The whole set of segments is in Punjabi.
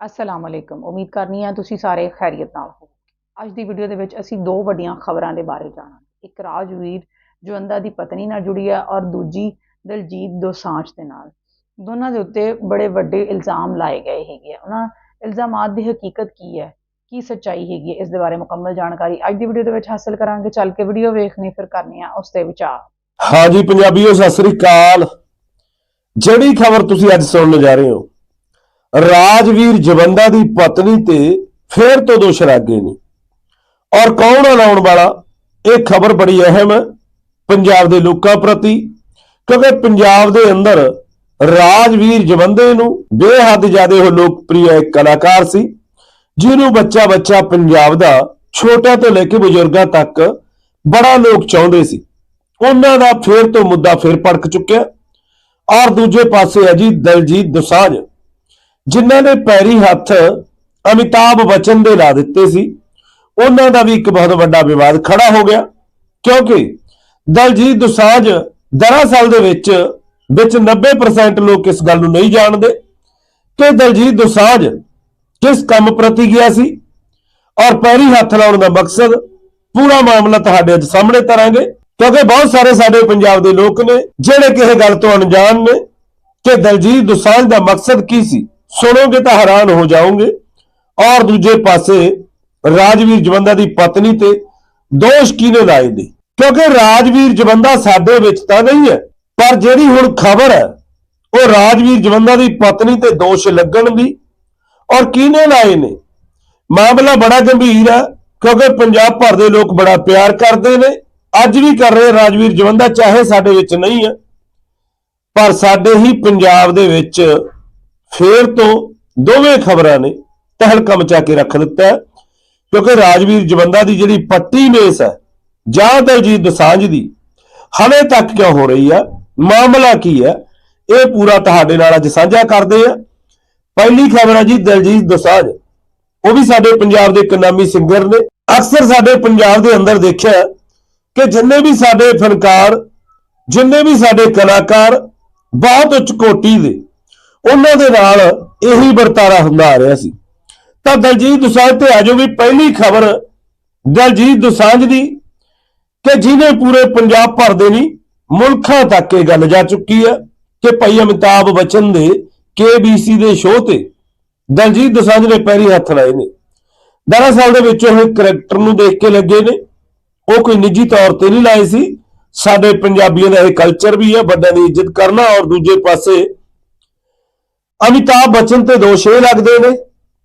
ਅਸਲਾਮ ਅਲੈਕਮ ਉਮੀਦ ਕਰਨੀ ਹੈ ਤੁਸੀਂ ਸਾਰੇ ਖੈਰੀਅਤ ਨਾਲ ਹੋ ਅੱਜ ਦੀ ਵੀਡੀਓ ਦੇ ਵਿੱਚ ਅਸੀਂ ਦੋ ਵੱਡੀਆਂ ਖਬਰਾਂ ਦੇ ਬਾਰੇ ਜਾਣਾਂਗੇ। ਇੱਕ ਰਾਜਵੀਰ ਜਵੰਦਾ ਦੀ ਪਤਨੀ ਨਾਲ ਜੁੜੀ ਹੈ ਔਰ ਦੂਜੀ ਦਲਜੀਤ ਦੋਸਾਂਝ ਦੇ ਨਾਲ। ਦੋਨਾਂ ਦੇ ਉੱਤੇ ਬੜੇ ਵੱਡੇ ਇਲਜ਼ਾਮ ਲਾਏ ਗਏ ਹੈਗੇ ਆ। ਉਹਨਾਂ ਇਲਜ਼ਾਮਾਤ ਦੀ ਹਕੀਕਤ ਕੀ ਹੈ? ਕੀ ਸੱਚਾਈ ਹੈਗੀ ਹੈ? ਇਸ ਦੇ ਬਾਰੇ ਮੁਕੰਮਲ ਜਾਣਕਾਰੀ ਅੱਜ ਦੀ ਵੀਡੀਓ ਦੇ ਵਿੱਚ ਹਾਸਲ ਕਰਾਂਗੇ। ਚੱਲ ਕੇ ਵੀਡੀਓ ਵੇਖਣੀ ਫਿਰ ਕਰਨੀ ਆ ਉਸ ਤੇ ਵਿਚਾਰ। ਹਾਂਜੀ ਪੰਜਾਬੀਓ, ਸਤਿ ਸ੍ਰੀ ਅਕਾਲ। ਜਿਹੜੀ ਖਬਰ ਤੁਸੀਂ ਅੱਜ ਸੁਣਨ ਜਾ ਰਹੇ ਹੋ ਰਾਜਵੀਰ ਜਵੰਦਾ ਦੀ ਪਤਨੀ ਤੇ ਫੇਰ ਤੋਂ ਦੋਸ਼ ਲੱਗੇ ਨੇ। ਔਰ ਕੌਣ ਲਾਉਣ ਵਾਲਾ? ਇਹ ਖਬਰ ਬੜੀ ਅਹਿਮ ਹੈ ਪੰਜਾਬ ਦੇ ਲੋਕਾਂ ਪ੍ਰਤੀ, ਕਿਉਂਕਿ ਪੰਜਾਬ ਦੇ ਅੰਦਰ ਰਾਜਵੀਰ ਜਵੰਦੇ ਨੂੰ ਬੇਹੱਦ ਜ਼ਿਆਦਾ ਉਹ ਲੋਕਪ੍ਰਿਯ ਇੱਕ ਕਲਾਕਾਰ ਸੀ, ਜਿਹਨੂੰ ਬੱਚਾ ਬੱਚਾ ਪੰਜਾਬ ਦਾ ਛੋਟਾ ਤੋਂ ਲੈ ਕੇ ਬਜ਼ੁਰਗਾਂ ਤੱਕ ਬੜਾ ਲੋਕ ਚਾਹੁੰਦੇ ਸੀ। ਉਹਨਾਂ ਦਾ ਫੇਰ ਤੋਂ ਮੁੱਦਾ ਫੇਰ ਭੜਕ ਚੁੱਕਿਆ। ਔਰ ਦੂਜੇ ਪਾਸੇ ਹੈ ਜੀ ਦਲਜੀਤ ਦੋਸਾਂਝ ਜਿਨ੍ਹਾਂ ਨੇ ਪੈਰੀ ਹੱਥ ਅਮਿਤਾਭ ਬਚਨ ਦੇ ਲਾ ਦਿੱਤੇ ਸੀ, ਉਹਨਾਂ ਦਾ ਵੀ ਇੱਕ ਬਹੁਤ ਵੱਡਾ ਵਿਵਾਦ ਖੜਾ ਹੋ ਗਿਆ, ਕਿਉਂਕਿ ਦਲਜੀਤ ਦੋਸਾਂਝ ਦਰਅਸਲ ਦੇ ਵਿੱਚ ਵਿੱਚ 90% ਲੋਕ ਇਸ ਗੱਲ ਨੂੰ ਨਹੀਂ ਜਾਣਦੇ ਕਿ ਦਲਜੀਤ ਦੋਸਾਂਝ ਕਿਸ ਕੰਮ ਪ੍ਰਤੀ ਗਿਆ ਸੀ ਔਰ ਪੈਰੀ ਹੱਥ ਲਾਉਣ ਦਾ ਮਕਸਦ ਪੂਰਾ ਮਾਮਲਾ ਤੁਹਾਡੇ ਅੱਜ ਸਾਹਮਣੇ ਤਰਾਂਗੇ, ਕਿਉਂਕਿ ਬਹੁਤ ਸਾਰੇ ਸਾਡੇ ਪੰਜਾਬ ਦੇ ਲੋਕ ਨੇ ਜਿਹੜੇ ਕਿਸੇ ਗੱਲ ਤੋਂ ਅਣਜਾਣ ਨੇ ਕਿ ਦਲਜੀਤ ਦੋਸਾਂਝ ਦਾ ਮਕਸਦ ਕੀ ਸੀ। ਸੁਣੋਗੇ ਤਾਂ ਹੈਰਾਨ ਹੋ ਜਾਓਗੇ। ਔਰ ਦੂਜੇ ਪਾਸੇ ਰਾਜਵੀਰ ਜਵੰਦਾ ਦੀ ਪਤਨੀ ਤੇ ਦੋਸ਼ ਕਿਹਨੇ ਲਾਏ ਨੇ? ਕਿਉਂਕਿ ਰਾਜਵੀਰ ਜਵੰਦਾ ਸਾਡੇ ਵਿੱਚ ਤਾਂ ਨਹੀਂ ਹੈ, ਪਰ ਜਿਹੜੀ ਹੁਣ ਖਬਰ ਹੈ, ਉਹ ਰਾਜਵੀਰ ਜਵੰਦਾ ਦੀ ਪਤਨੀ ਤੇ ਦੋਸ਼ ਲੱਗਣ ਦੀ। ਔਰ ਕਿਹਨੇ ਲਾਏ ਨੇ? ਮਾਮਲਾ ਬੜਾ ਗੰਭੀਰ ਹੈ, ਕਿਉਂਕਿ ਪੰਜਾਬ ਭਰ ਦੇ ਲੋਕ ਬੜਾ ਪਿਆਰ ਕਰਦੇ ਨੇ। ਅੱਜ ਵੀ ਕਰ ਰਹੇ ਰਾਜਵੀਰ ਜਵੰਦਾ, ਚਾਹੇ ਸਾਡੇ ਵਿੱਚ ਨਹੀਂ ਹੈ, ਪਰ ਸਾਡੇ ਹੀ ਪੰਜਾਬ ਦੇ ਵਿੱਚ ਫੇਰ ਤੋਂ ਦੋਵੇਂ ਖਬਰਾਂ ਨੇ ਤਹਿਲਕਾ ਮਚਾ ਕੇ ਰੱਖ ਦਿੱਤਾ ਹੈ, ਕਿਉਂਕਿ ਰਾਜਵੀਰ ਜਵੰਦਾ ਦੀ ਜਿਹੜੀ ਪੱਟੀ ਮੇਸ ਹੈ, ਜਾਂ ਦਲਜੀਤ ਦੋਸਾਂਝ ਦੀ ਹਲੇ ਤੱਕ ਕਿਉਂ ਹੋ ਰਹੀ ਆ ਮਾਮਲਾ ਕੀ ਹੈ, ਇਹ ਪੂਰਾ ਤੁਹਾਡੇ ਨਾਲ ਅੱਜ ਸਾਂਝਾ ਕਰਦੇ ਆ ਪਹਿਲੀ ਖਬਰ ਹੈ ਜੀ ਦਲਜੀਤ ਦੋਸਾਂਝ, ਉਹ ਵੀ ਸਾਡੇ ਪੰਜਾਬ ਦੇ ਇੱਕ ਨਾਮੀ ਸਿੰਗਰ ਨੇ। ਅਕਸਰ ਸਾਡੇ ਪੰਜਾਬ ਦੇ ਅੰਦਰ ਦੇਖਿਆ ਕਿ ਜਿੰਨੇ ਵੀ ਸਾਡੇ ਫਨਕਾਰ, ਜਿੰਨੇ ਵੀ ਸਾਡੇ ਕਲਾਕਾਰ ਬਹੁਤ ਉੱਚ ਕੋਟੀ ਦੇ ਉਹਨਾਂ ਦੇ ਨਾਲ ਇਹੀ ਵਰਤਾਰਾ ਹੁੰਦਾ ਆ ਰਿਹਾ ਸੀ। ਤਾਂ ਦਲਜੀਤ ਦੁਸਾਂਝ ਤੇ ਆਜੋ ਵੀ ਪਹਿਲੀ ਖਬਰ ਦਲਜੀਤ ਦੁਸਾਂਝ ਦੀ ਕਿ ਜਿਹਨੇ ਪੂਰੇ ਪੰਜਾਬ ਭਰ ਦੇ ਨਹੀਂ, ਮੁਲਕਾਂ ਤੱਕ ਇਹ ਗੱਲ ਜਾ ਚੁੱਕੀ ਹੈ ਕਿ ਭਾਈ ਅਮਿਤਾਭ ਬਚਨ ਦੇ KBC ਦੇ ਸ਼ੋਅ ਤੇ ਦਲਜੀਤ ਦੁਸਾਂਝ ਨੇ ਪੈਰੀ ਹੱਥ ਲਾਏ ਨੇ। ਦਰਅਸਲ ਦੇ ਵਿੱਚ ਉਹ ਕਰੈਕਟਰ ਨੂੰ ਦੇਖ ਕੇ ਲੱਗੇ ਨੇ। ਉਹ ਕੋਈ ਨਿੱਜੀ ਤੌਰ ਤੇ ਨਹੀਂ ਲਾਏ ਸੀ। ਸਾਡੇ ਪੰਜਾਬੀਆਂ ਦਾ ਇਹ ਕਲਚਰ ਵੀ ਹੈ, ਵੱਡਿਆਂ ਦੀ ਇੱਜ਼ਤ ਕਰਨਾ ਔਰ ਦੂਜੇ ਪਾਸੇ ਅਮਿਤਾਭ ਬਚਨ ਤੇ ਦੋਸ਼ ਇਹ ਲੱਗਦੇ ਨੇ।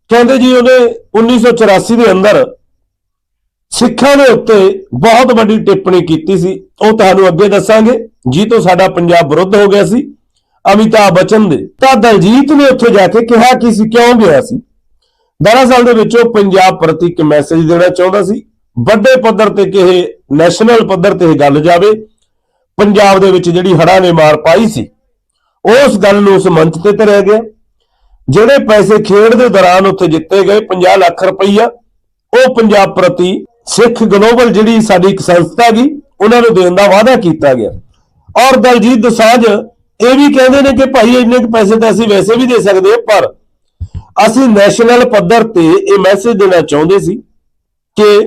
ਕਹਿੰਦੇ ਜੀ ਉਹਨੇ 1984 ਦੇ ਅੰਦਰ ਸਿੱਖਾਂ ਦੇ ਉੱਤੇ ਬਹੁਤ ਵੱਡੀ ਟਿੱਪਣੀ ਕੀਤੀ ਸੀ। ਉਹ ਤੁਹਾਨੂੰ ਅੱਗੇ ਦੱਸਾਂਗੇ। ਜੀ ਤੋਂ ਸਾਡਾ ਪੰਜਾਬ ਵਿਰੁੱਧ ਹੋ ਗਿਆ ਸੀ। ਅਮਿਤਾਭ ਬਚਨ ਦੇ। ਤਾਂ ਦਲਜੀਤ ਨੇ ਉੱਥੇ ਜਾ ਕੇ ਕਿਹਾ ਕਿ ਸੀ, ਕਿਉਂ ਗਿਆ ਸੀ? ਦਰਅਸਲ ਦੇ ਵਿੱਚ ਉਹ ਪੰਜਾਬ ਪ੍ਰਤੀ ਇੱਕ ਮੈਸੇਜ ਦੇਣਾ ਚਾਹੁੰਦਾ ਸੀ। ਵੱਡੇ ਪੱਧਰ ਤੇ ਕਿਹੇ ਨੈਸ਼ਨਲ ਪੱਧਰ ਤੇ ਇਹ ਗੱਲ ਜਾਵੇ, ਪੰਜਾਬ ਦੇ ਵਿੱਚ ਜਿਹੜੀ ਹੜ੍ਹਾਂ ਨੇ ਮਾਰ ਪਾਈ ਸੀ ਉਸ ਗੱਲ ਨੂੰ ਉਸ ਮੰਚ ਤੇ ਧਰਿਆ ਗਿਆ। ਜਿਹੜੇ ਪੈਸੇ ਖੇਡ ਦੇ ਦੌਰਾਨ ਉੱਥੇ ਜਿੱਤੇ ਗਏ 50 ਲੱਖ ਰੁਪਈਆ, ਉਹ ਪੰਜਾਬ ਪ੍ਰਤੀ ਸਿੱਖ ਗਲੋਬਲ ਜਿਹੜੀ ਸਾਡੀ ਇੱਕ ਸੰਸਥਾ ਗਈ ਉਹਨਾਂ ਨੂੰ ਦੇਣ ਦਾ ਵਾਅਦਾ ਕੀਤਾ ਗਿਆ। ਔਰ ਦਲਜੀਤ ਦੋਸਾਂਝ ਇਹ ਵੀ ਕਹਿੰਦੇ ਨੇ ਕਿ ਭਾਈ ਇੰਨੇ ਕੁ ਪੈਸੇ ਤਾਂ ਅਸੀਂ ਵੈਸੇ ਵੀ ਦੇ ਸਕਦੇ ਪਰ ਅਸੀਂ ਨੈਸ਼ਨਲ ਪੱਧਰ ਤੇ ਇਹ ਮੈਸੇਜ ਦੇਣਾ ਚਾਹੁੰਦੇ ਸੀ ਕਿ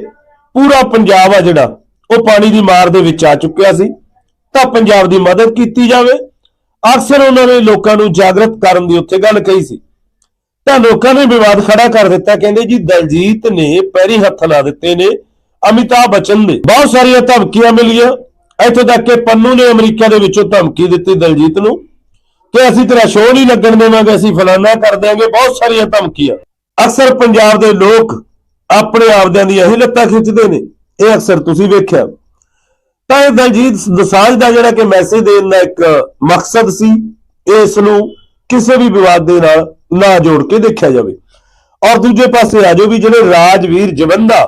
ਪੂਰਾ ਪੰਜਾਬ ਆ ਜਿਹੜਾ, ਉਹ ਪਾਣੀ ਦੀ ਮਾਰ ਦੇ ਵਿੱਚ ਆ ਚੁੱਕਿਆ ਸੀ। ਤਾਂ ਪੰਜਾਬ ਦੀ ਮਦਦ ਕੀਤੀ ਜਾਵੇ ਅਕਸਰ ਉਹਨਾਂ ਨੇ ਲੋਕਾਂ ਨੂੰ ਜਾਗਰਤ ਕਰਨ ਦੀ ਉੱਥੇ ਗੱਲ ਕਹੀ ਸੀ। ਤਾਂ ਲੋਕਾਂ ਨੇ ਵਿਵਾਦ ਖੜਾ ਕਰ ਦਿੱਤਾ, ਕਹਿੰਦੇ ਜੀ ਦਲਜੀਤ ਨੇ ਪੈਰੀ ਹੱਥ ਲਾ ਦਿੱਤੇ ਨੇ, ਅਮਿਤਾਭ ਬਚਨ ਦੇ ਬਹੁਤ ਸਾਰੀਆਂ ਧਮਕੀਆਂ ਮਿਲੀਆਂ। ਇੱਥੋਂ ਤੱਕ ਕਿ ਪੰਨੂ ਨੇ ਅਮਰੀਕਾ ਦੇ ਵਿੱਚੋਂ ਧਮਕੀ ਦਿੱਤੀ ਦਲਜੀਤ ਨੂੰ ਕਿ ਅਸੀਂ ਤੇਰਾ ਸ਼ੋਅ ਨਹੀਂ ਲੱਗਣ ਦੇਵਾਂਗੇ, ਅਸੀਂ ਫਲਾਨਾ ਕਰ ਦਿਆਂਗੇ। ਬਹੁਤ ਸਾਰੀਆਂ ਧਮਕੀਆਂ। ਅਕਸਰ ਪੰਜਾਬ ਦੇ ਲੋਕ ਆਪਣੇ ਆਪਦਿਆਂ ਦੀਆਂ ਇਹੀ ਲੱਤਾਂ ਖਿੱਚਦੇ ਨੇ। ਇਹ ਅਕਸਰ ਤੁਸੀਂ ਵੇਖਿਆ। ਤਾਂ ਇਹ ਦਲਜੀਤ ਦਸਾਂਝ ਦਾ ਜਿਹੜਾ ਕਿ ਮੈਸੇਜ ਦੇਣ ਦਾ ਇੱਕ ਮਕਸਦ ਸੀ, ਇਸ ਨੂੰ ਕਿਸੇ ਵੀ ਵਿਵਾਦ ਦੇ ਨਾਲ ਨਾ ਜੋੜ ਕੇ ਦੇਖਿਆ ਜਾਵੇ। ਔਰ ਦੂਜੇ ਪਾਸੇ ਆਜੋ ਵੀ ਜਿਹੜੇ ਰਾਜਵੀਰ ਜਵੰਦਾ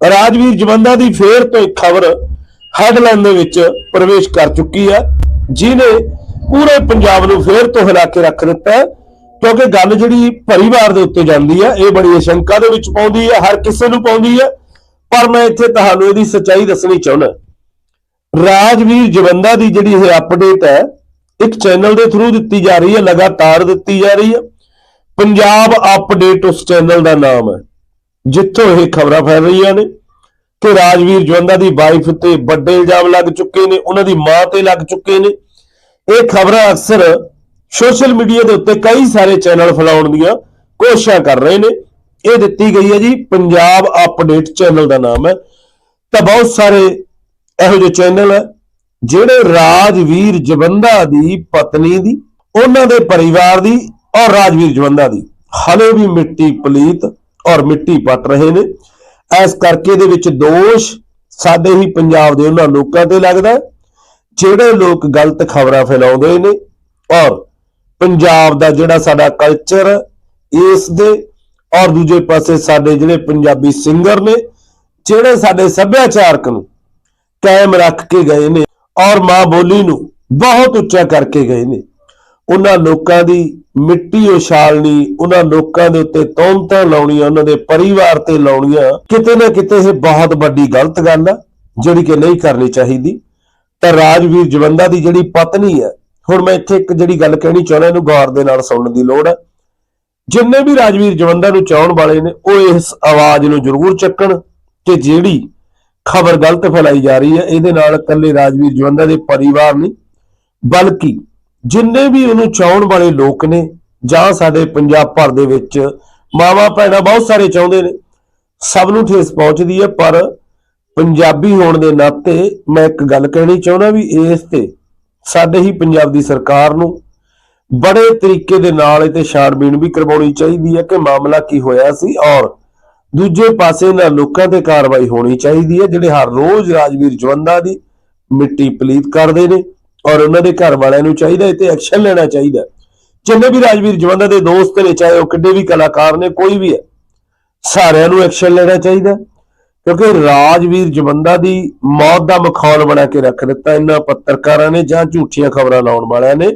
ਰਾਜਵੀਰ ਜਵੰਦਾ ਦੀ ਫੇਰ ਤੋਂ ਇੱਕ ਖਬਰ ਹੈਡਲਾਈਨ ਦੇ ਵਿੱਚ ਪ੍ਰਵੇਸ਼ ਕਰ ਚੁੱਕੀ ਹੈ ਜਿਨੇ ਪੂਰੇ ਪੰਜਾਬ ਨੂੰ ਫੇਰ ਤੋਂ ਹਿਲਾ ਕੇ ਰੱਖ ਦਿੱਤਾ ਹੈ, ਕਿਉਂਕਿ ਗੱਲ ਜਿਹੜੀ ਪਰਿਵਾਰ ਦੇ ਉੱਤੇ ਜਾਂਦੀ ਹੈ, ਇਹ ਬੜੀ ਅਸ਼ੰਕਾ ਦੇ ਵਿੱਚ ਪਾਉਂਦੀ ਹੈ, ਹਰ ਕਿਸੇ ਨੂੰ ਪਾਉਂਦੀ ਹੈ। ਪਰ ਮੈਂ ਇੱਥੇ ਤੁਹਾਨੂੰ ਇਹਦੀ ਸੱਚਾਈ ਦੱਸਣੀ ਚਾਹੁੰਦਾ ਰਾਜਵੀਰ ਜਵੰਦਾ ਦੀ ਜਿਹੜੀ ਇਹ ਅਪਡੇਟ ਹੈ, ਇੱਕ ਚੈਨਲ ਦੇ ਥਰੂ ਦਿੱਤੀ ਜਾ ਰਹੀ ਹੈ, ਲਗਾਤਾਰ ਦਿੱਤੀ ਜਾ ਰਹੀ ਹੈ। ਪੰਜਾਬ ਅਪਡੇਟ ਉਸ ਚੈਨਲ ਦਾ ਨਾਮ ਹੈ, ਜਿੱਥੋਂ ਇਹ ਖਬਰਾਂ ਫੈਲ ਰਹੀਆਂ ਨੇ ਕਿ ਰਾਜਵੀਰ ਜਵੰਦਾ ਦੀ ਵਾਈਫ ਤੇ ਵੱਡੇ ਇਲਜ਼ਾਮ ਲੱਗ ਚੁੱਕੇ ਨੇ, ਉਹਨਾਂ ਦੀ ਮਾਂ ਤੇ ਲੱਗ ਚੁੱਕੇ ਨੇ। ਇਹ ਖਬਰਾਂ ਅਕਸਰ ਸੋਸ਼ਲ ਮੀਡੀਆ ਦੇ ਉੱਤੇ ਕਈ ਸਾਰੇ ਚੈਨਲ ਫੈਲਾਉਣ ਦੀਆਂ ਕੋਸ਼ਿਸ਼ਾਂ ਕਰ ਰਹੇ ਨੇ। ਇਹ ਦਿੱਤੀ ਗਈ ਹੈ ਜੀ, ਪੰਜਾਬ ਅਪਡੇਟ ਚੈਨਲ ਦਾ ਨਾਮ ਹੈ। ਤਾਂ ਬਹੁਤ ਸਾਰੇ ਇਹੋ ਜਿਹੇ ਚੈਨਲ ਹੈ ਜਿਹੜੇ ਰਾਜਵੀਰ ਜਵੰਦਾ ਦੀ ਪਤਨੀ ਦੀ, ਉਹਨਾਂ ਦੇ ਪਰਿਵਾਰ ਦੀ ਔਰ ਰਾਜਵੀਰ ਜਵੰਦਾ ਦੀ। ਹਲੇ ਵੀ ਮਿੱਟੀ ਪਲੀਤ ਔਰ ਮਿੱਟੀ ਪੱਟ ਰਹੇ ਨੇ। ਇਸ ਕਰਕੇ ਇਹਦੇ ਵਿੱਚ ਦੋਸ਼ ਸਾਡੇ ਹੀ ਪੰਜਾਬ ਦੇ ਉਹਨਾਂ ਲੋਕਾਂ ਤੇ ਲੱਗਦਾ ਜਿਹੜੇ ਲੋਕ ਗਲਤ ਖਬਰਾਂ ਫੈਲਾਉਂਦੇ ਨੇ ਔਰ ਪੰਜਾਬ ਦਾ ਜਿਹੜਾ ਸਾਡਾ ਕਲਚਰ ਇਸ ਦੇ ਔਰ ਦੂਜੇ ਪਾਸੇ ਸਾਡੇ ਜਿਹੜੇ ਪੰਜਾਬੀ ਸਿੰਗਰ ਨੇ, ਜਿਹੜੇ ਸਾਡੇ ਸੱਭਿਆਚਾਰਕ ਨੂੰ ਕਾਇਮ ਰੱਖ ਕੇ ਗਏ ਨੇ ਔਰ ਮਾਂ ਬੋਲੀ ਨੂੰ ਬਹੁਤ ਉੱਚਾ ਕਰਕੇ ਗਏ ਨੇ। ਉਹਨਾਂ ਲੋਕਾਂ ਦੀ ਮਿੱਟੀ ਉਛਾਲਣੀ, ਉਹਨਾਂ ਲੋਕਾਂ ਦੇ ਉੱਤੇ ਤੌਮਤਾਂ ਲਾਉਣੀਆਂ, ਉਹਨਾਂ ਦੇ ਪਰਿਵਾਰ ਤੇ ਲਾਉਣੀਆਂ, ਕਿਤੇ ਨਾ ਕਿਤੇ ਇਹ ਬਹੁਤ ਵੱਡੀ ਗਲਤ ਗੱਲ ਆ, ਜਿਹੜੀ ਕਿ ਨਹੀਂ ਕਰਨੀ ਚਾਹੀਦੀ। ਤਾਂ ਰਾਜਵੀਰ ਜਵੰਦਾ ਦੀ ਜਿਹੜੀ ਪਤਨੀ ਹੈ ਹੁਣ ਮੈਂ ਇੱਥੇ ਇੱਕ ਜਿਹੜੀ ਗੱਲ ਕਹਿਣੀ ਚਾਹੁੰਦਾ, ਇਹਨੂੰ ਗੌਰ ਦੇ ਨਾਲ ਸੁਣਨ ਦੀ ਲੋੜ ਹੈ ਜਿੰਨੇ ਵੀ ਰਾਜਵੀਰ ਜਵੰਦਾ ਨੂੰ ਚਾਹਣ ਵਾਲੇ ਨੇ, ਉਹ ਇਸ ਆਵਾਜ਼ ਨੂੰ ਜ਼ਰੂਰ ਚੱਕਣ ਕਿ ਜਿਹੜੀ ਖਬਰ ਗਲਤ ਫੈਲਾਈ ਜਾ ਰਹੀ ਹੈ, ਇਹਦੇ ਨਾਲ ਇਕੱਲੇ ਰਾਜਵੀਰ ਜਵੰਦਾ ਦੇ ਪਰਿਵਾਰ ਨਹੀਂ, ਬਲਕਿ ਜਿੰਨੇ ਵੀ ਉਹਨੂੰ ਚਾਹਣ ਵਾਲੇ ਲੋਕ ਨੇ, ਜਾਂ ਸਾਡੇ ਪੰਜਾਬ ਭਰ ਦੇ ਵਿੱਚ ਮਾਵਾ ਭੈਣਾਂ ਬਹੁਤ ਸਾਰੇ ਚਾਹੁੰਦੇ ਨੇ, ਸਭ ਨੂੰ ਠੇਸ ਪਹੁੰਚਦੀ ਹੈ, ਪਰ ਪੰਜਾਬੀ ਹੋਣ ਦੇ ਨਾਤੇ ਮੈਂ ਇੱਕ ਗੱਲ ਕਹਿਣੀ ਚਾਹੁੰਦਾ ਵੀ ਇਸ ਤੇ ਸਾਡੇ ਹੀ ਪੰਜਾਬ ਦੀ ਸਰਕਾਰ ਨੂੰ ਬੜੇ ਤਰੀਕੇ ਦੇ ਨਾਲ ਇਹ ਤੇ ਛਾਣਬੀਣ ਵੀ ਕਰਵਾਉਣੀ ਚਾਹੀਦੀ ਹੈ ਕਿ ਮਾਮਲਾ ਕੀ ਹੋਇਆ ਸੀ ਔਰ ਦੂਜੇ ਪਾਸੇ ਇਹਨਾਂ ਲੋਕਾਂ ਤੇ ਕਾਰਵਾਈ ਹੋਣੀ ਚਾਹੀਦੀ ਹੈ, ਜਿਹੜੇ ਹਰ ਰੋਜ਼ ਰਾਜਵੀਰ ਜਵੰਦਾ ਦੀ ਮਿੱਟੀ ਪਲੀਤ ਕਰਦੇ ਨੇ ਔਰ ਉਹਨਾਂ ਦੇ ਘਰ ਵਾਲਿਆਂ ਨੂੰ ਚਾਹੀਦਾ ਇਹ ਤੇ ਐਕਸ਼ਨ ਲੈਣਾ ਚਾਹੀਦਾ ਜਿੰਨੇ ਵੀ ਰਾਜਵੀਰ ਜਵੰਦਾ ਦੇ ਦੋਸਤ ਨੇ, ਚਾਹੇ ਉਹ ਕਿੱਡੇ ਵੀ ਕਲਾਕਾਰ ਨੇ, ਕੋਈ ਵੀ ਹੈ, ਸਾਰਿਆਂ ਨੂੰ ਐਕਸ਼ਨ ਲੈਣਾ ਚਾਹੀਦਾ ਕਿਉਂਕਿ ਰਾਜਵੀਰ ਜਵੰਦਾ ਦੀ ਮੌਤ ਦਾ ਮਖੌਲ ਬਣਾ ਕੇ ਰੱਖ ਦਿੱਤਾ ਇਹਨਾਂ ਪੱਤਰਕਾਰਾਂ ਨੇ ਜਾਂ ਝੂਠੀਆਂ ਖਬਰਾਂ ਲਾਉਣ ਵਾਲਿਆਂ ਨੇ।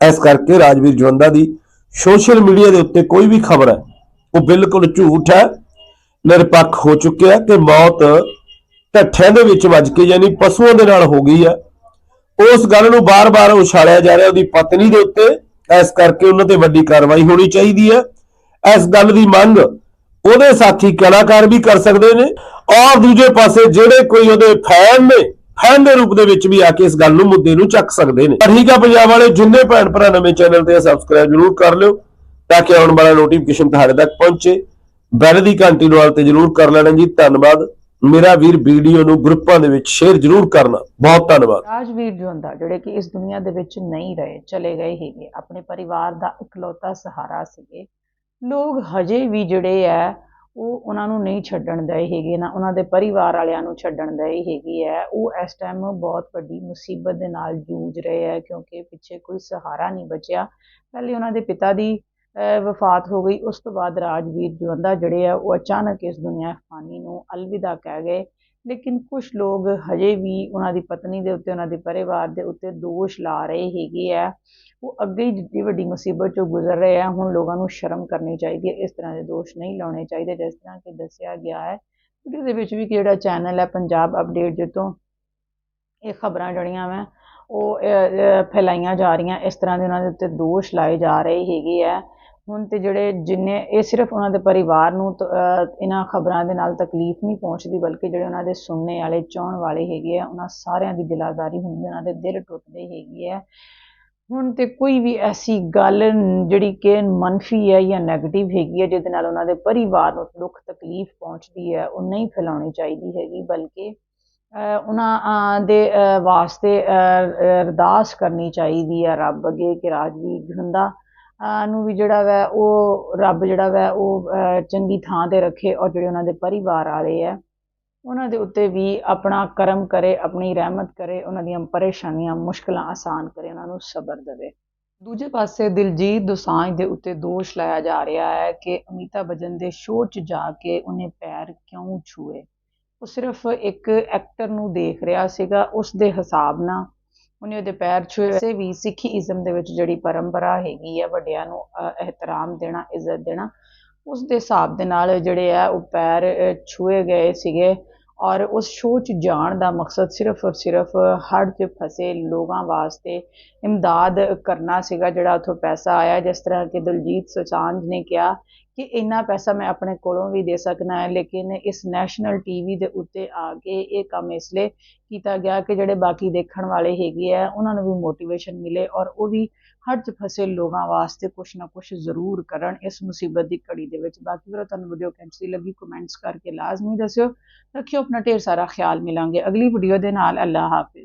ਇਸ ਕਰਕੇ ਰਾਜਵੀਰ ਜਵੰਦਾ ਦੀ ਸੋਸ਼ਲ ਮੀਡੀਆ ਦੇ ਉੱਤੇ ਕੋਈ ਵੀ ਖਬਰ ਹੈ, ਉਹ ਬਿਲਕੁਲ ਝੂਠ ਹੈ। ਨਿਰਪੱਖ ਹੋ ਚੁੱਕਿਆ ਕਿ ਮੌਤ ਢੱਠਿਆਂ ਦੇ ਵਿੱਚ ਵੱਜ ਕੇ ਯਾਨੀ ਪਸ਼ੂਆਂ ਦੇ ਨਾਲ ਹੋ ਗਈ ਹੈ। ਉਸ ਗੱਲ ਨੂੰ ਬਾਰ-ਬਾਰ ਉਛਾਲਿਆ ਜਾ ਰਿਹਾ ਉਹਦੀ ਪਤਨੀ ਦੇ ਉੱਤੇ। ਇਸ ਕਰਕੇ ਉਹਨਾਂ ਤੇ ਵੱਡੀ ਕਾਰਵਾਈ ਹੋਣੀ ਚਾਹੀਦੀ ਹੈ। ਇਸ ਗੱਲ ਦੀ ਮੰਗ ਉਹਦੇ ਸਾਥੀ ਕਲਾਕਾਰ ਵੀ ਕਰ ਸਕਦੇ ਨੇ ਔਰ ਦੂਜੇ ਪਾਸੇ ਜਿਹੜੇ ਕੋਈ ਉਹਦੇ ਫੈਨ ਨੇ, ਫੈਨ ਦੇ ਰੂਪ ਦੇ ਵਿੱਚ ਵੀ ਆ ਕੇ ਇਸ ਗੱਲ ਨੂੰ ਮੁੱਦੇ ਨੂੰ ਚੱਕ ਸਕਦੇ ਨੇ। ਪਰ ਠੀਕ ਆ ਪੰਜਾਬ ਵਾਲੇ, ਜਿੰਨੇ ਭੈਣ ਭਰਾ ਨਵੇਂ ਚੈਨਲ ਤੇ ਸਬਸਕ੍ਰਾਈਬ ਜ਼ਰੂਰ ਕਰ ਲਿਓ ਤਾਂ ਕਿ ਆਉਣ ਵਾਲਾ ਨੋਟੀਫਿਕੇਸ਼ਨ ਤੁਹਾਡੇ ਤੱਕ ਪਹੁੰਚੇ। ਬੈਲ ਦੀ ਘੰਟੀ ਨੂੰ ਵਾਲ ਤੇ ਜ਼ਰੂਰ ਕਰ ਲੈਣਾ ਜੀ, ਧੰਨਵਾਦ। ਮੇਰਾ ਵੀਰ ਵੀਡੀਓ ਨੂੰ ਗਰੁੱਪਾਂ ਦੇ ਵਿੱਚ ਸ਼ੇਅਰ ਜ਼ਰੂਰ ਕਰਨਾ। ਬਹੁਤ ਧੰਨਵਾਦ। ਰਾਜਵੀਰ ਜਵੰਦਾ, ਜਿਹੜੇ ਕਿ ਇਸ ਦੁਨੀਆ ਦੇ ਵਿੱਚ ਨਹੀਂ ਰਹੇ, ਚਲੇ ਗਏ ਹੈਗੇ ਆਪਣੇ ਪਰਿਵਾਰ ਦਾ ਇਕਲੌਤਾ ਸਹਾਰਾ ਸੀਗੇ। ਲੋਕ ਹਜੇ ਵੀ ਜਿਹੜੇ ਆ ਉਹ ਉਹਨਾਂ ਨੂੰ ਨਹੀਂ ਛੱਡਣ ਦਏ ਹੈਗੇ, ਨਾ ਉਹਨਾਂ ਦੇ ਪਰਿਵਾਰ ਵਾਲਿਆਂ ਨੂੰ ਛੱਡਣ ਦਏ ਹੈਗੇ ਆ ਉਹ ਇਸ ਟਾਈਮ ਬਹੁਤ ਵੱਡੀ ਮੁਸੀਬਤ ਦੇ ਨਾਲ ਜੂਝ ਰਹੇ ਹੈ ਕਿਉਂਕਿ ਪਿੱਛੇ ਕੋਈ ਸਹਾਰਾ ਨਹੀਂ ਬਚਿਆ। ਪਹਿਲੇ ਉਹਨਾਂ ਦੇ ਪਿਤਾ ਦੀ ਵਫਾਤ ਹੋ ਗਈ। ਉਸ ਤੋਂ ਬਾਅਦ ਰਾਜਵੀਰ ਜਵੰਦਾ ਜਿਹੜੇ ਆ, ਉਹ ਅਚਾਨਕ ਇਸ ਦੁਨੀਆ ਫਾਨੀ ਨੂੰ ਅਲਵਿਦਾ ਕਹਿ ਗਏ। ਲੇਕਿਨ ਕੁਝ ਲੋਕ ਹਜੇ ਵੀ ਉਹਨਾਂ ਦੀ ਪਤਨੀ ਦੇ ਉੱਤੇ, ਉਹਨਾਂ ਦੇ ਪਰਿਵਾਰ ਦੇ ਉੱਤੇ ਦੋਸ਼ ਲਾ ਰਹੇ ਹੈਗੇ ਆ। ਉਹ ਅੱਗੇ ਹੀ ਜਿੱਡੀ ਵੱਡੀ ਮੁਸੀਬਤ ਚੋਂ ਗੁਜ਼ਰ ਰਹੇ ਆ। ਹੁਣ ਲੋਕਾਂ ਨੂੰ ਸ਼ਰਮ ਕਰਨੀ ਚਾਹੀਦੀ ਹੈ। ਇਸ ਤਰ੍ਹਾਂ ਦੇ ਦੋਸ਼ ਨਹੀਂ ਲਾਉਣੇ ਚਾਹੀਦੇ, ਜਿਸ ਤਰ੍ਹਾਂ ਕਿ ਦੱਸਿਆ ਗਿਆ ਹੈ। ਵੀਡੀਓ ਦੇ ਵਿੱਚ ਵੀ ਕਿ ਜਿਹੜਾ ਚੈਨਲ ਹੈ ਪੰਜਾਬ ਅਪਡੇਟ ਜਿੱਤੋਂ ਇਹ ਖਬਰਾਂ ਜਿਹੜੀਆਂ ਵਾ, ਉਹ ਫੈਲਾਈਆਂ ਜਾ ਰਹੀਆਂ। ਇਸ ਤਰ੍ਹਾਂ ਦੇ ਉਹਨਾਂ ਦੇ ਉੱਤੇ ਦੋਸ਼ ਲਾਏ ਜਾ ਰਹੇ ਹੈਗੇ ਆ। ਹੁਣ ਤੇ ਜਿਹੜੇ ਜਿੰਨੇ, ਇਹ ਸਿਰਫ ਉਹਨਾਂ ਦੇ ਪਰਿਵਾਰ ਨੂੰ ਤ- ਇਹਨਾਂ ਖਬਰਾਂ ਦੇ ਨਾਲ ਤਕਲੀਫ ਨਹੀਂ ਪਹੁੰਚਦੀ, ਬਲਕਿ ਜਿਹੜੇ ਉਹਨਾਂ ਦੇ ਸੁਣਨੇ ਵਾਲੇ, ਚਾਹਣ ਵਾਲੇ ਹੈਗੇ ਆ, ਉਹਨਾਂ ਸਾਰਿਆਂ ਦੀ ਦਿਲਾਦਾਰੀ ਹੁੰਦੀ ਉਹਨਾਂ ਦੇ ਦਿਲ ਟੁੱਟਦੇ ਹੈਗੇ ਆ। ਹੁਣ ਤੇ ਕੋਈ ਵੀ ਐਸੀ ਗੱਲ ਜਿਹੜੀ ਕਿ ਮਨਫੀ ਹੈ ਜਾਂ 네ਗੇਟਿਵ ਹੈਗੀ ਹੈ ਜਿਹਦੇ ਨਾਲ ਉਹਨਾਂ ਦੇ ਪਰਿਵਾਰ ਨੂੰ ਦੁੱਖ ਤਕਲੀਫ ਪਹੁੰਚਦੀ ਹੈ, ਉਹ ਨਹੀਂ ਫੈਲਾਉਣੀ ਚਾਹੀਦੀ ਹੈਗੀ, ਬਲਕਿ ਉਹਨਾਂ ਦੇ ਵਾਸਤੇ ਅਰਦਾਸ ਕਰਨੀ ਚਾਹੀਦੀ ਹੈ ਰੱਬ ਅੱਗੇ ਕਿ ਰਾਜਵੀਰ ਹੁੰਦਾ ਨੂੰ ਵੀ ਜਿਹੜਾ ਵੈ, ਉਹ ਰੱਬ ਜਿਹੜਾ ਵੈ, ਉਹ ਚੰਗੀ ਥਾਂ ਤੇ ਰੱਖੇ ਔਰ ਜਿਹੜੇ ਉਹਨਾਂ ਦੇ ਪਰਿਵਾਰ ਵਾਲੇ ਆ, ਉਹਨਾਂ ਦੇ ਉੱਤੇ ਵੀ ਆਪਣਾ ਕਰਮ ਕਰੇ, ਆਪਣੀ ਰਹਿਮਤ ਕਰੇ, ਉਹਨਾਂ ਦੀਆਂ ਪਰੇਸ਼ਾਨੀਆਂ, ਮੁਸ਼ਕਲਾਂ ਆਸਾਨ ਕਰੇ, ਉਹਨਾਂ ਨੂੰ ਸਬਰ ਦੇਵੇ। ਦੂਜੇ ਪਾਸੇ ਦਿਲਜੀਤ ਦੋਸਾਂਝ ਦੇ ਉੱਤੇ ਦੋਸ਼ ਲਾਇਆ ਜਾ ਰਿਹਾ ਹੈ ਕਿ ਅਮਿਤਾਭ ਬੱਚਨ ਦੇ ਸ਼ੋਅ 'ਚ ਜਾ ਕੇ ਉਹਨੇ ਪੈਰ ਕਿਉਂ ਛੂਏ ਉਹ ਸਿਰਫ ਇੱਕ ਐਕਟਰ ਨੂੰ ਦੇਖ ਰਿਹਾ ਸੀਗਾ, ਉਸ ਦੇ ਹਿਸਾਬ ਨਾਲ ਉਹਨੇ ਉਹਦੇ ਪੈਰ ਛੂਏ ਵੈਸੇ ਵੀ ਸਿੱਖੀ ਇਜ਼ਮ ਦੇ ਵਿੱਚ ਜਿਹੜੀ ਪਰੰਪਰਾ ਹੈਗੀ ਹੈ ਵੱਡਿਆਂ ਨੂੰ ਇਹਤਰਾਮ ਦੇਣਾ ਇੱਜ਼ਤ ਦੇਣਾ ਉਸ ਦੇ ਹਿਸਾਬ ਦੇ ਨਾਲ ਜਿਹੜੇ ਆ ਉਹ ਪੈਰ ਅਹ, ਛੂਏ ਗਏ ਸੀਗੇ। ਔਰ ਉਸ ਸ਼ੋਅ 'ਚ ਜਾਣ ਦਾ ਮਕਸਦ ਸਿਰਫ ਔਰ ਸਿਰਫ ਹੜ੍ਹ 'ਚ ਫਸੇ ਲੋਕਾਂ ਵਾਸਤੇ ਇਮਦਾਦ ਕਰਨਾ ਸੀਗਾ ਜਿਹੜਾ ਉੱਥੋਂ ਪੈਸਾ ਆਇਆ। ਜਿਸ ਤਰ੍ਹਾਂ ਕਿ ਦਲਜੀਤ ਦੋਸਾਂਝ ਨੇ ਕਿਹਾ ਕਿ ਇੰਨਾ ਪੈਸਾ ਮੈਂ ਆਪਣੇ ਕੋਲੋਂ ਵੀ ਦੇ ਸਕਦਾ ਹੈ, ਲੇਕਿਨ ਇਸ ਨੈਸ਼ਨਲ ਟੀਵੀ ਦੇ ਉੱਤੇ ਆ ਕੇ ਇਹ ਕੰਮ ਇਸ ਲਈ ਕੀਤਾ ਗਿਆ ਕਿ ਜਿਹੜੇ ਬਾਕੀ ਦੇਖਣ ਵਾਲੇ ਹੈਗੇ ਆ, ਉਹਨਾਂ ਨੂੰ ਵੀ ਮੋਟੀਵੇਸ਼ਨ ਮਿਲੇ ਔਰ ਉਹ ਵੀ ਹੜ੍ਹ 'ਚ ਫਸੇ ਲੋਕਾਂ ਵਾਸਤੇ ਕੁਛ ਨਾ ਕੁਛ ਜ਼ਰੂਰ ਕਰਨ ਇਸ ਮੁਸੀਬਤ ਦੀ ਘੜੀ ਦੇ ਵਿੱਚ। ਬਾਕੀ ਵੀਰੋ, ਤੁਹਾਨੂੰ ਵੀਡੀਓ ਕੈਂਸੀ ਲੱਗੀ ਕਮੈਂਟਸ ਕਰਕੇ ਲਾਜ਼ਮੀ ਦੱਸਿਓ। ਰੱਖਿਓ, ਆਪਣਾ ਢੇਰ ਸਾਰਾ ਖਿਆਲ ਮਿਲਾਂਗੇ। ਅਗਲੀ ਵੀਡੀਓ ਦੇ ਨਾਲ ਅੱਲਾ ਹਾਫਿਜ਼।